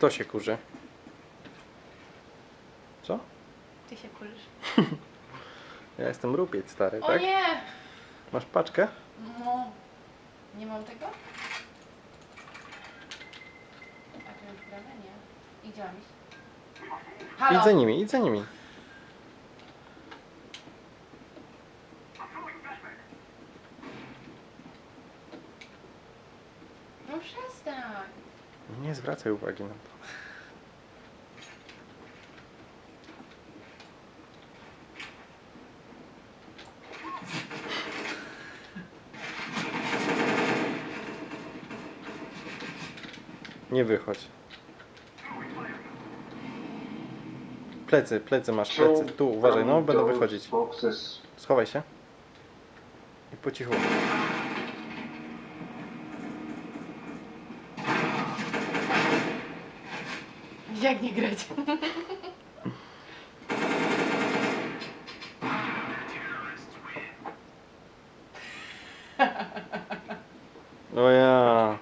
Kto się kurzy? Co? Ty się kurzysz. Ja jestem rupiec stary, O tak? nie! Masz paczkę? No. Nie mam tego? A to już prawie nie. I iść? Halo? Idź za nimi, idź za nimi. No przestań. Nie zwracaj uwagi na to. Nie wychodź. Plecy, plecy masz, plecy. Tu, uważaj, no, będą wychodzić. Schowaj się. I po cichu. Jak nie grać? O ja.